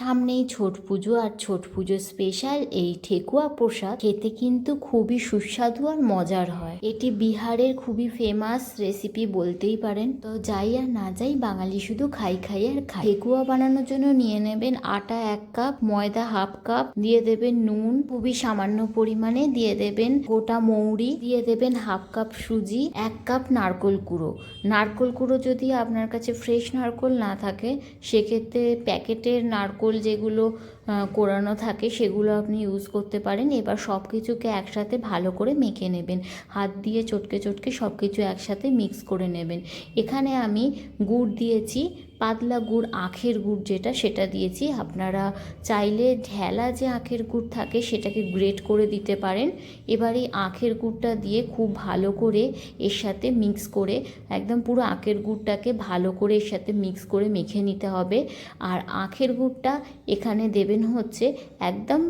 সামনেই ছট পুজো আর ছট পুজো স্পেশাল এই ঠেকুয়া প্রসাদ। খেতে কিন্তু খুবই সুস্বাদু আর মজার হয়। এটি বিহারের খুবই ফেমাস রেসিপি বলতেই পারেন। তো যাই আর না যাই, বাঙালি শুধু খাই খাই আর খাই। ঠেকুয়া বানানোর জন্য নিয়ে নেবেন আটা এক কাপ ময়দা হাফ কাপ দিয়ে দেবেন নুন, খুবই সামান্য পরিমাণে দিয়ে দেবেন গোটা মৌরি, দিয়ে দেবেন হাফ কাপ সুজি, এক কাপ নারকোল কুড়ো। নারকোল কুড়ো যদি আপনার কাছে ফ্রেশ নারকোল না থাকে, সেক্ষেত্রে প্যাকেটের নারকোল যেগুলো আহ, কোরানো থাকে সেগুলো আপনি ইউজ করতে পারেন। এবার সব কিছুকে একসাথে ভালো করে মেখে নেবেন। হাত দিয়ে চটকে চটকে সব কিছু একসাথে মিক্স করে নেবেন। এখানে আমি গুড় দিয়েছি পাতলা গুড় আখের গুড় যেটা সেটা দিয়েছি। আপনারা চাইলে ঢেলা যে আখের গুড় থাকে সেটাকে গ্রেট করে দিতে পারেন। এবার এই আখের গুড়টা দিয়ে খুব ভালো করে এর সাথে মিক্স করে একদম পুরো আখের গুড়টাকে ভালো করে এর সাথে মিক্স করে মেখে নিতে হবে। আর আখের গুড়টা এখানে দেবেন হচ্ছে একদম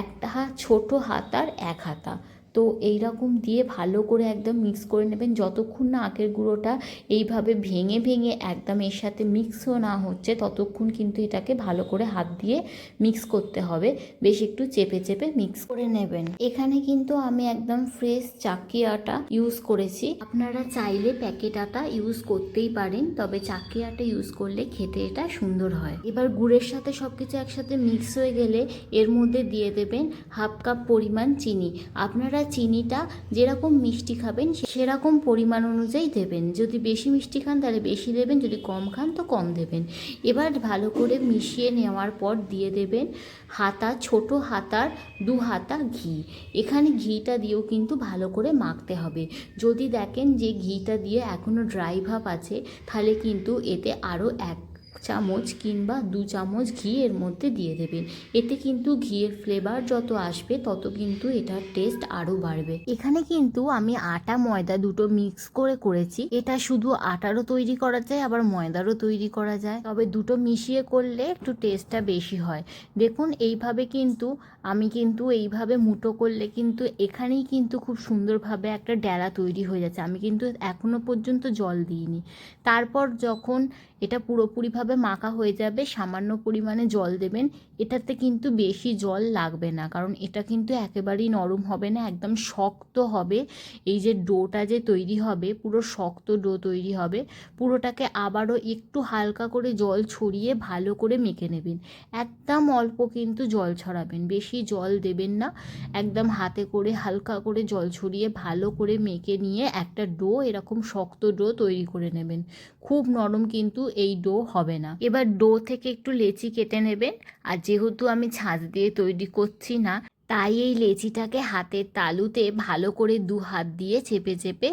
একটা ছোট হাতার এক হাতা। তো এই রকম দিয়ে ভালো করে একদম মিক্স করে নেবেন। যতক্ষণ না আখের গুঁড়োটা এইভাবে ভেঙে ভেঙে একদম এর সাথে মিক্সও না হচ্ছে, ততক্ষণ কিন্তু এটাকে ভালো করে হাত দিয়ে মিক্স করতে হবে। বেশ একটু চেপে চেপে মিক্স করে নেবেন। এখানে কিন্তু আমি একদম ফ্রেশ চাকি আটা ইউজ করেছি। আপনারা চাইলে প্যাকেট আটা ইউজ করতেই পারেন, তবে চাকি আটা ইউজ করলে খেতে এটা সুন্দর হয়। এবার গুড়ের সাথে সব কিছু একসাথে মিক্স হয়ে গেলে এর মধ্যে দিয়ে দেবেন হাফ কাপ পরিমাণ চিনি। আপনারা চিনিটা যেরকম মিষ্টি খাবেন সেরকম পরিমাণ অনুযায়ী দেবেন। যদি বেশি মিষ্টি খান, তাহলে বেশি দেবেন। যদি কম খান, তো কম দেবেন। এবার ভালো করে মিশিয়ে নেওয়ার পর দিয়ে দেবেন হাতা, ছোট হাতার দু হাতা ঘি। এখানে ঘিটা দিয়েও কিন্তু ভালো করে মাখতে হবে। যদি দেখেন যে ঘিটা দিয়ে এখনও ড্রাই ভাব আছে, তাহলে কিন্তু এতে আরও এক চামচ কিংবা দু চামচ ঘি এর মধ্যে দিয়ে দেবেন। এতে কিন্তু ঘিয়ের ফ্লেভার যত আসবে, তত কিন্তু এটার টেস্ট আরও বাড়বে। এখানে কিন্তু আমি আটা, ময়দা দুটো মিক্স করে করেছি। এটা শুধু আটারও তৈরি করা যায়, আবার ময়দারও তৈরি করা যায়। তবে দুটো মিশিয়ে করলে একটু টেস্টটা বেশি হয়। দেখুন, এইভাবে কিন্তু, আমি কিন্তু এইভাবে মুটো করলে কিন্তু এখানেই কিন্তু খুব সুন্দরভাবে একটা ডেলা তৈরি হয়ে যাচ্ছে। আমি কিন্তু এখনও পর্যন্ত জল দিইনি। তারপর যখন এটা পুরোপুরিভাবে মাখা হয়ে যাবে, সামান্য পরিমাণে জল দেবেন। এটাতে কিন্তু বেশি জল লাগবে না, কারণ এটা কিন্তু একেবারেই নরম হবে না, একদম শক্ত হবে। এই যে ডোটা যে তৈরি হবে, পুরো শক্ত ডো তৈরি হবে, পুরোটাকে আবারও একটু হালকা করে জল ছড়িয়ে ভালো করে মেখে নেবেন। একদম অল্প কিন্তু জল ছড়াবেন, বেশি জল দেবেন না। একদম হাতে করে হালকা করে জল ছড়িয়ে ভালো করে মেখে নিয়ে একটা ডো, এরকম শক্ত ডো তৈরি করে নেবেন। খুব নরম কিন্তু এই ডো হবে না। এবার ডো থেকে একটু লেচি কেটে নেবেন। আর যেহেতু আমি ছাঁচ দিয়ে তৈরি করছি না, তাই এই লেচিটাকে হাতের তালুতে ভালো করে দু হাত দিয়ে চেপে চেপে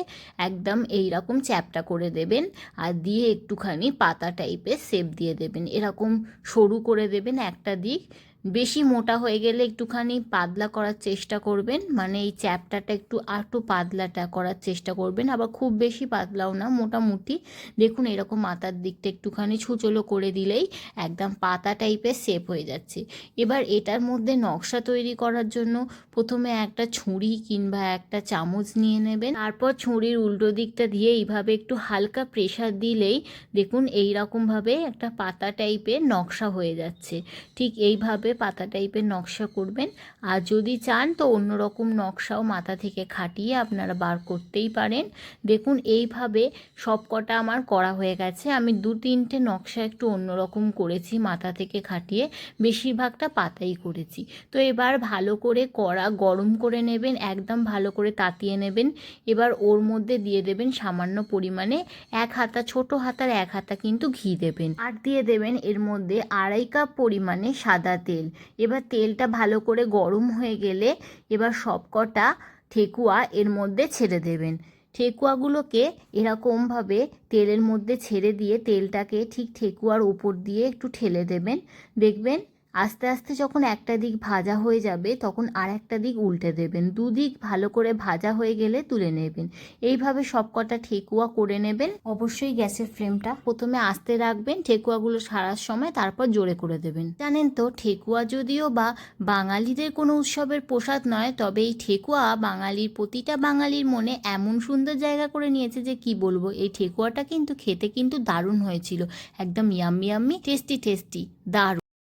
একদম এই রকম চ্যাপটা করে দেবেন। আর দিয়ে একটুখানি পাতা টাইপের শেপ দিয়ে দেবেন। এরকম সরু করে দেবেন একটা দিক। বেশি মোটা হয়ে গেলে একটুখানি পাতলা করার চেষ্টা করবেন। মানে এই চ্যাপটাটা একটু আর একটু পাতলাটা করার চেষ্টা করবেন। আবার খুব বেশি পাতলাও না, মোটামুটি। দেখুন, এরকম মাথার দিকটা একটুখানি ছুচলো করে দিলেই একদম পাতা টাইপের শেপ হয়ে যাচ্ছে। এবার এটার মধ্যে নকশা তৈরি করার জন্য প্রথমে একটা ছুরি কিংবা একটা চামচ নিয়ে নেবেন। তারপর ছুরির উল্টো দিকটা দিয়ে এইভাবে একটু হালকা প্রেশার দিলেই দেখুন এই রকমভাবে একটা পাতা টাইপের নকশা হয়ে যাচ্ছে। ঠিক এইভাবে পাতা টাইপের নকশা করবেন। আর যদি চান তো অন্যরকম নকশাও মাথা থেকে খাটিয়ে আপনারা বার করতেই পারেন। দেখুন, এইভাবে সব কটা আমার করা হয়ে গেছে। আমি দু তিনটে নকশা একটু অন্যরকম করেছি, মাথা থেকে খাটিয়ে। বেশিরভাগটা পাতাই করেছি। তো এবার ভালো করে কড়া গরম করে নেবেন, একদম ভালো করে তাতিয়ে নেবেন। এবার ওর মধ্যে দিয়ে দেবেন সামান্য পরিমাণে এক হাতা, ছোট হাতার এক হাতা কিন্তু ঘি দেবেন। আর দিয়ে দেবেন এর মধ্যে আড়াই কাপ পরিমাণে সাদা তেল। এবার তেলটা ভালো করে গরম হয়ে গেলে এবার সবকটা ঠেকুয়া এর মধ্যে ছেড়ে দেবেন। ঠেকুয়াগুলোকে এরকমভাবে তেলের মধ্যে ছেড়ে দিয়ে তেলটাকে ঠিক ঠেকুয়ার উপর দিয়ে একটু ঠেলে দেবেন। দেখবেন আস্তে আস্তে যখন একটা দিক ভাজা হয়ে যাবে, তখন আর একটা দিক উল্টে দেবেন। দুদিক ভালো করে ভাজা হয়ে গেলে তুলে নেবেন। এইভাবে সবকটা ঠেকুয়া করে নেবেন। অবশ্যই গ্যাসের ফ্লেমটা প্রথমে আস্তে রাখবেন, ঠেকুয়াগুলো সারার সময় তারপর জোরে করে দেবেন। জানেন তো, ঠেকুয়া যদিও বা বাঙালিদের কোনো উৎসবের প্রসাদ নয়, তবে এই ঠেকুয়া বাঙালির, প্রতিটা বাঙালির মনে এমন সুন্দর জায়গা করে নিয়েছে যে কি বলব, এই ঠেকুয়াটা কিন্তু খেতে কিন্তু দারুণ হয়েছিল। একদম ইয়াম্মি ইয়াম্মি টেস্টি টেস্টি দারুণ।